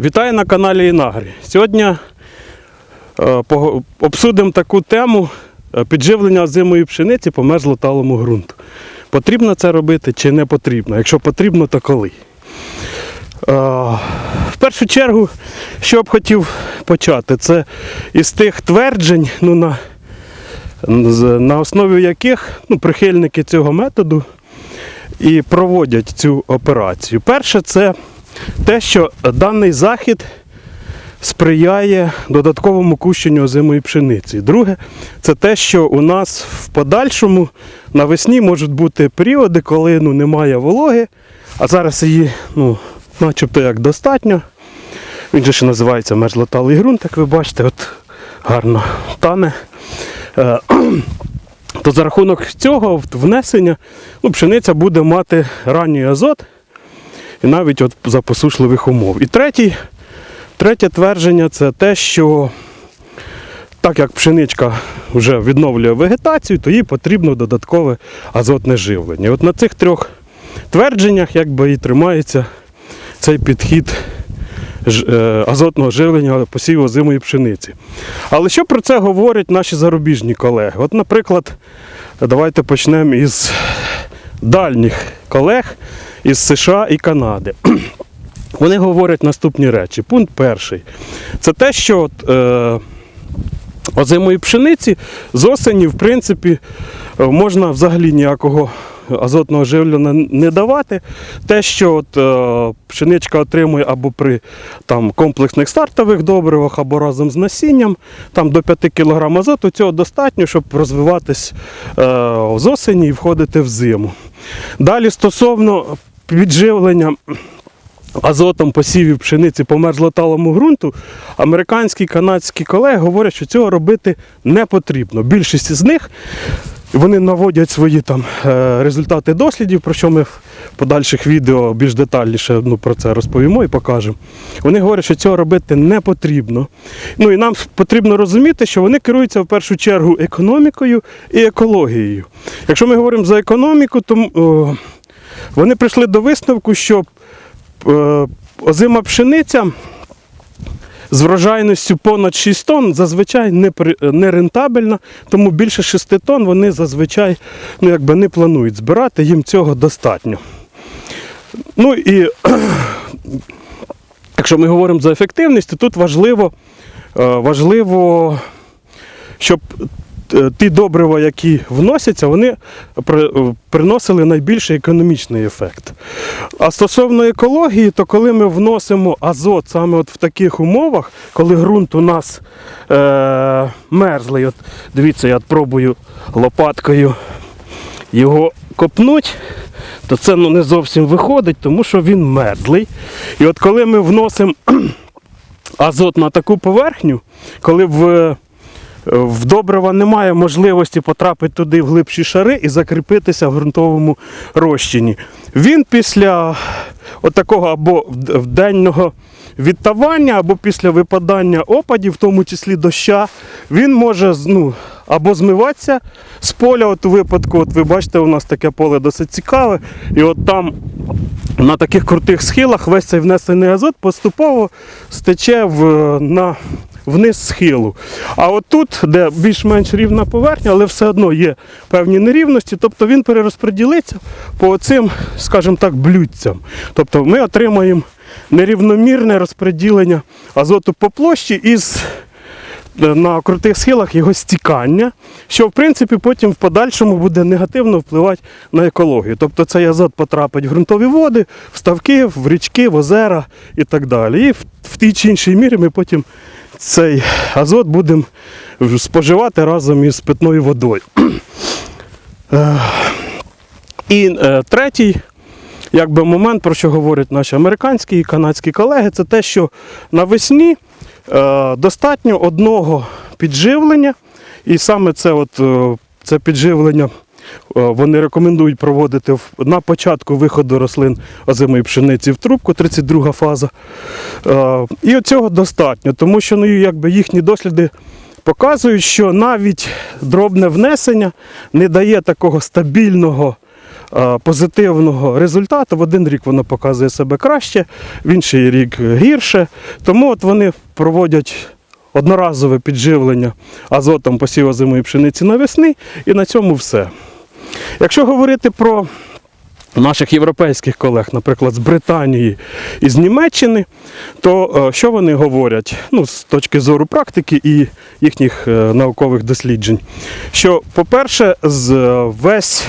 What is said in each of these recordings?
Вітаю на каналі Інагрі. Сьогодні е, обсудимо таку тему е, підживлення озимої пшениці по мерзлоталому ґрунту. Потрібно це робити чи не потрібно? Якщо потрібно, то коли? Е, В першу чергу, що б хотів почати, це із тих тверджень, ну, на, на основі яких ну, прихильники цього методу і проводять цю операцію. Перше, це те, що даний захід сприяє додатковому кущенню озимої пшениці. Друге, це те, що у нас в подальшому навесні можуть бути періоди, коли ну, немає вологи, а зараз її ну, начебто як достатньо. Він же ще називається мерзлоталий ґрунт, як ви бачите, от гарно тане. Е, то за рахунок цього внесення ну, пшениця буде мати ранній азот і навіть от за посушливих умов. І третій, третє твердження це те, що так як пшеничка вже відновлює вегетацію, то їй потрібно додаткове азотне живлення. І от на цих трьох твердженнях якби і тримається цей підхід е, азотного живлення посіву озимої пшениці. Але що про це говорять наші зарубіжні колеги? От, наприклад, давайте почнемо із дальніх колег із США і Канади. Вони говорять наступні речі. Пункт перший. Це те, що от, е, озимої пшениці з осені, в принципі, е, можна взагалі ніякого азотного живлення не давати. Те, що от, е, пшеничка отримує або при там, комплексних стартових добривах, або разом з насінням, там до 5 кг азоту, цього достатньо, щоб розвиватись е, з осені і входити в зиму. Далі стосовно підживлення азотом посівів пшениці по мерзлоталому ґрунту, американські і канадські колеги говорять, що цього робити не потрібно. Більшість з них вони наводять свої там е, результати дослідів, про що ми в подальших відео більш детальніше ну, про це розповімо і покажемо. Вони говорять, що цього робити не потрібно. Ну і нам потрібно розуміти, що вони керуються в першу чергу економікою і екологією. Якщо ми говоримо за економіку, то вони прийшли до висновку, що е, озима пшениця з врожайністю понад 6 тонн зазвичай не, рентабельна, тому більше 6 тонн вони зазвичай ну, якби не планують збирати, їм цього достатньо. Ну і якщо ми говоримо за ефективність, то тут важливо, е, важливо щоб ті добрива, які вносяться, вони е, приносили найбільший економічний ефект. А стосовно екології, то коли ми вносимо азот саме от в таких умовах, коли ґрунт у нас е- мерзлий, от дивіться, я пробую лопаткою його копнуть, то це ну, не зовсім виходить, тому що він мерзлий. І от коли ми вносимо азот на таку поверхню, коли в в добрива немає можливості потрапити туди в глибші шари і закріпитися в ґрунтовому розчині. Він після отакого або вденного відтавання, або після випадання опадів, в тому числі доща, він може ну, або змиватися з поля. От у випадку, от ви бачите, у нас таке поле досить цікаве. І от там на таких крутих схилах весь цей внесений азот поступово стече в, на, вниз схилу. А от тут, де більш-менш рівна поверхня, але все одно є певні нерівності, тобто він перерозподілиться по цим, скажімо так, блюдцям. Тобто ми отримаємо нерівномірне розподілення азоту по площі із на крутих схилах його стікання, що в принципі потім в подальшому буде негативно впливати на екологію. Тобто цей азот потрапить в ґрунтові води, в ставки, в річки, в озера і так далі. І в, тій чи іншій мірі ми потім цей азот будемо споживати разом із питною водою. Е, І е, третій якби, момент, про що говорять наші американські і канадські колеги, це те, що навесні е, достатньо одного підживлення, і саме це, от, е, це підживлення е, вони рекомендують проводити на початку виходу рослин озимої пшениці в трубку, 32 фаза. Е, І цього достатньо, тому що ну, якби їхні досліди показують, що навіть дробне внесення не дає такого стабільного е, позитивного результату. В один рік воно показує себе краще, в інший рік гірше. Тому от вони проводять одноразове підживлення азотом посіву зимої пшениці навесни, і на цьому все. Якщо говорити про наших європейських колег, наприклад, з Британії і з Німеччини, то е, що вони говорять ну, з точки зору практики і їхніх е, наукових досліджень? Що, по-перше, е, весь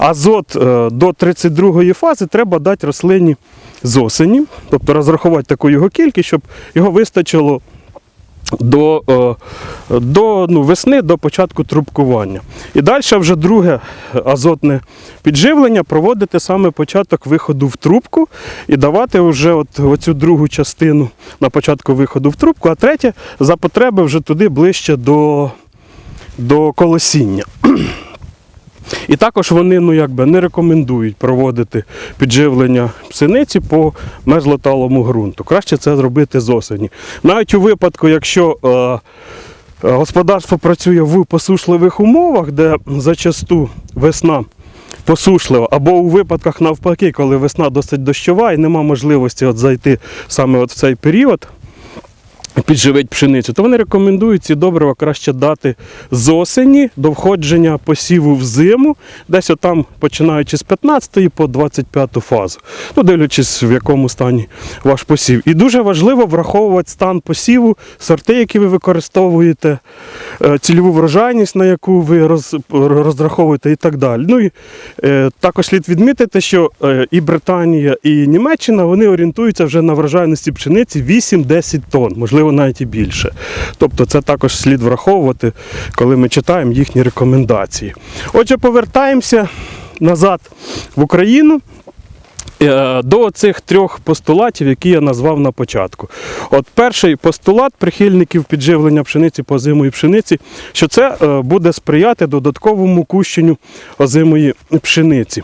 азот е, до 32-ї фази треба дати рослині з осені, тобто розрахувати таку його кількість, щоб його вистачило до, е, до ну, весни, до початку трубкування. І далі вже друге азотне підживлення проводити саме початок виходу в трубку і давати вже от оцю другу частину на початку виходу в трубку, а третє за потреби вже туди ближче до, до колосіння. І також вони ну, якби, не рекомендують проводити підживлення пшениці по мерзлоталому ґрунту. Краще це зробити з осені. Навіть у випадку, якщо е, господарство працює в посушливих умовах, де зачасту весна посушлива, або у випадках навпаки, коли весна досить дощова і нема можливості от зайти саме от в цей період, підживить пшеницю, то вони рекомендують ці добрива краще дати з осені до входження посіву в зиму, десь отам починаючи з 15 по 25 фазу, ну, дивлячись, в якому стані ваш посів. І дуже важливо враховувати стан посіву, сорти, які ви використовуєте, е, цільову врожайність, на яку ви роз, розраховуєте і так далі. Ну і е, також слід відмітити, що е, і Британія, і Німеччина вони орієнтуються вже на врожайності пшениці 8-10 тонн, можливо, навіть і більше. Тобто це також слід враховувати, коли ми читаємо їхні рекомендації. Отже, повертаємося назад в Україну. Е, До цих трьох постулатів, які я назвав на початку. От перший постулат прихильників підживлення пшениці по озимої пшениці, що це е, буде сприяти додатковому кущенню озимої пшениці.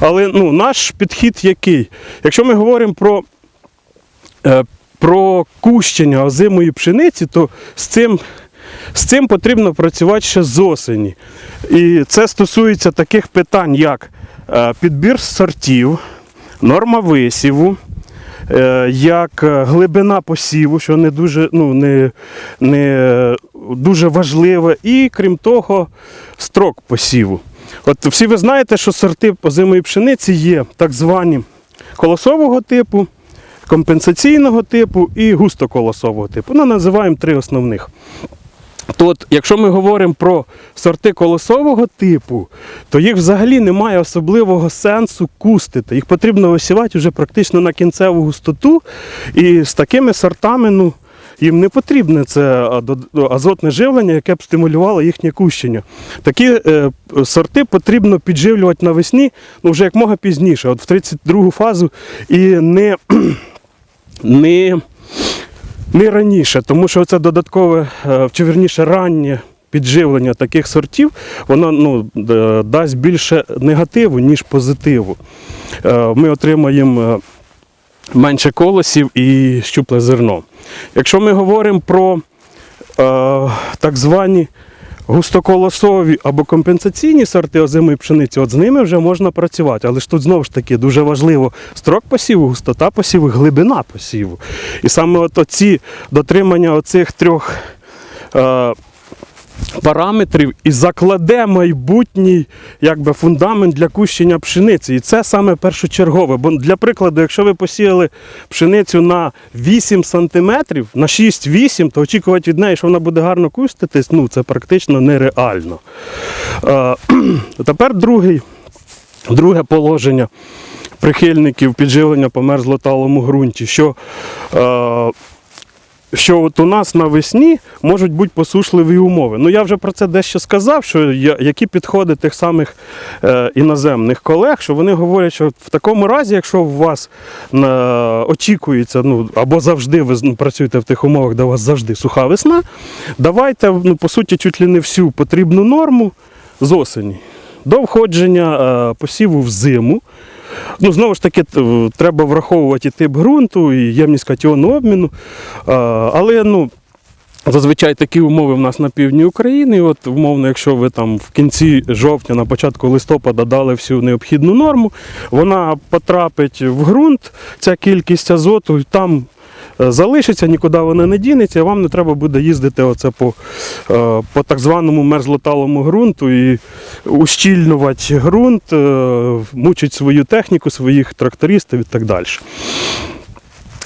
Але ну, наш підхід який? Якщо ми говоримо про, е, про кущення озимої пшениці, то з цим з цим потрібно працювати ще з осені. І це стосується таких питань, як е, підбір сортів, норма висіву, е, як е, глибина посіву, що не дуже, ну, не, не дуже важливе, і крім того, строк посіву. От всі ви знаєте, що сорти озимої пшениці є так звані колосового типу, компенсаційного типу і густоколосового типу. Ну, називаємо три основних. То от, якщо ми говоримо про сорти колосового типу, то їх взагалі немає особливого сенсу кустити. Їх потрібно висівати вже практично на кінцеву густоту. І з такими сортами ну, їм не потрібне це азотне живлення, яке б стимулювало їхнє кущення. Такі е, сорти потрібно підживлювати навесні ну, вже як мога пізніше, от в 32 фазу, і не, не не раніше, тому що це додаткове, е, чи вірніше раннє підживлення таких сортів, воно ну, дасть більше негативу, ніж позитиву. Е, Ми отримаємо е, менше колосів і щупле зерно. Якщо ми говоримо про е, так звані густоколосові або компенсаційні сорти озимої пшениці, от з ними вже можна працювати. Але ж тут знову ж таки дуже важливо строк посіву, густота посіву, глибина посіву. І саме от оці дотримання оцих трьох. Е, Параметрів і закладе майбутній якби, фундамент для кущення пшениці. І це саме першочергове. Бо для прикладу, якщо ви посіяли пшеницю на 8 см, на 6-8, то очікувати від неї, що вона буде гарно куститись, ну це практично нереально. Е, тепер другий, друге положення прихильників підживлення по мерзлоталому ґрунті, що е, що от у нас навесні можуть бути посушливі умови. Ну я вже про це дещо сказав, що які підходи тих самих е, іноземних колег, що вони говорять, що в такому разі, якщо у вас е, очікується, ну або завжди ви працюєте в тих умовах, де у вас завжди суха весна, давайте ну, по суті чуть ли не всю потрібну норму з осені до входження е, посіву в зиму. Ну, знову ж таки, треба враховувати і тип ґрунту, і ємність катіону обміну. Але ну, Зазвичай такі умови в нас на півдні України. От, умовно, якщо ви там в кінці жовтня, на початку листопада дали всю необхідну норму, вона потрапить в ґрунт, ця кількість азоту, і там залишиться, нікуди вона не дінеться, вам не треба буде їздити оце по, е, по так званому мерзлоталому ґрунту і ущільнувати ґрунт, е, мучить свою техніку, своїх трактористів і так далі.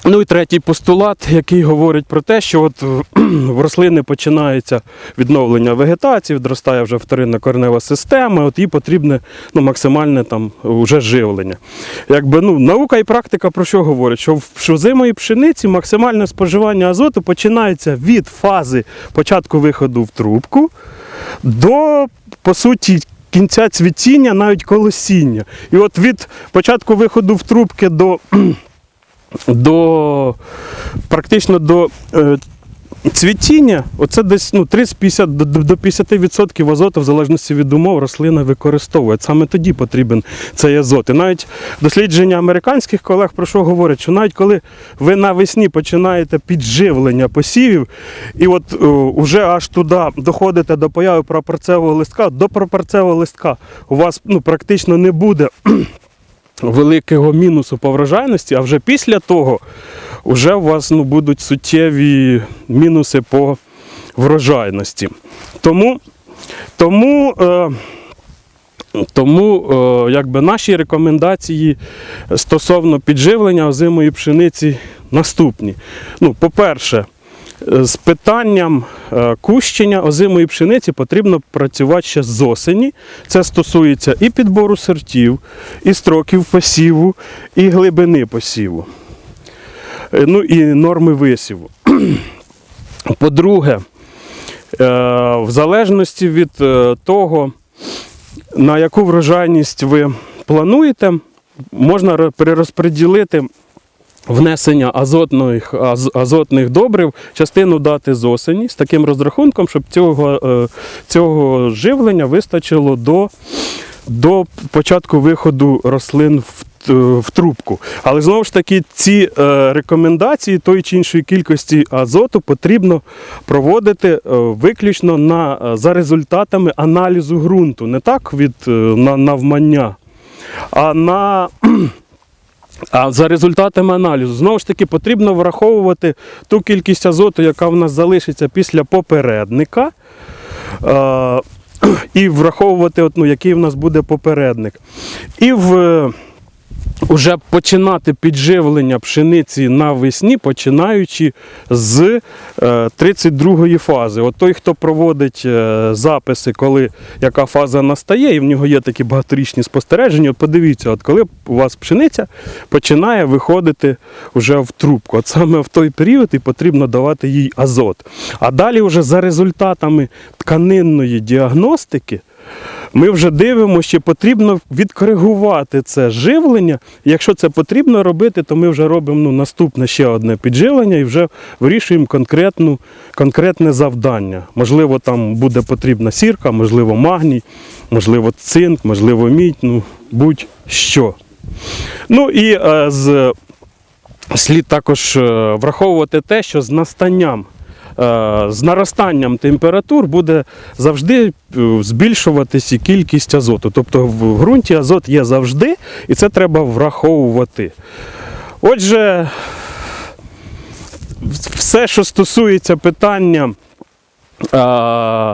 Ну і третій постулат, який говорить про те, що от в рослини починається відновлення вегетації, відростає вже вторинна коренева система, от їй потрібне ну, максимальне там уже живлення. Якби, ну, наука і практика про що говорять? Що в що зимої пшениці максимальне споживання азоту починається від фази початку виходу в трубку до, по суті, кінця цвітіння, навіть колосіння. І от від початку виходу в трубки до до практично до е, цвітіння, оце десь ну, 30-50 до, до 50% азоту, в залежності від умов, рослина використовує. Саме тоді потрібен цей азот. І навіть дослідження американських колег про що говорять, що навіть коли ви навесні починаєте підживлення посівів, і от е, уже аж туди доходите до появи прапорцевого листка, до прапорцевого листка у вас ну, практично не буде великого мінусу по врожайності, а вже після того вже у вас ну, будуть суттєві мінуси по врожайності. Тому, тому, е, тому е, якби наші рекомендації стосовно підживлення озимої пшениці наступні. Ну, по-перше, з питанням е, кущення озимої пшениці потрібно працювати ще з осені. Це стосується і підбору сортів, і строків посіву, і глибини посіву. Е, Ну і норми висіву. По-друге, е, в залежності від е, того, на яку врожайність ви плануєте, можна ре- перерозподілити внесення азотних, аз- азотних добрив, частину дати з осені з таким розрахунком, щоб цього, е, цього живлення вистачило до, до початку виходу рослин в, в трубку. Але знову ж таки, ці е, рекомендації тої чи іншої кількості азоту потрібно проводити е, виключно на, е, за результатами аналізу ґрунту, не так від е, на, навмання, а на а за результатами аналізу, знову ж таки, потрібно враховувати ту кількість азоту, яка в нас залишиться після попередника, і враховувати, ну, який в нас буде попередник. І в, вже починати підживлення пшениці навесні, починаючи з е, 32-ї фази. От той, хто проводить е, записи, коли яка фаза настає, і в нього є такі багаторічні спостереження, от подивіться, от коли у вас пшениця починає виходити вже в трубку. От саме в той період і потрібно давати їй азот. А далі, вже за результатами тканинної діагностики, ми вже дивимося, чи потрібно відкоригувати це живлення. Якщо це потрібно робити, то ми вже робимо ну, наступне ще одне підживлення і вже вирішуємо конкретну, конкретне завдання. Можливо, там буде потрібна сірка, можливо, магній, можливо, цинк, можливо, мідь, ну будь-що. Ну і е, з, слід також е, враховувати те, що з настанням з наростанням температур буде завжди е, збільшуватися кількість азоту. Тобто в ґрунті азот є завжди, і це треба враховувати. Отже, все, що стосується питання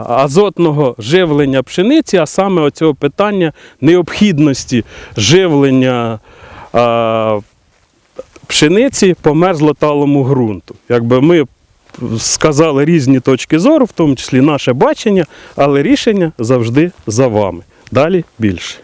азотного живлення пшениці, а саме оцього питання необхідності живлення пшениці по мерзлоталому ґрунту. Якби ми сказали різні точки зору, в тому числі наше бачення, але рішення завжди за вами. Далі більше.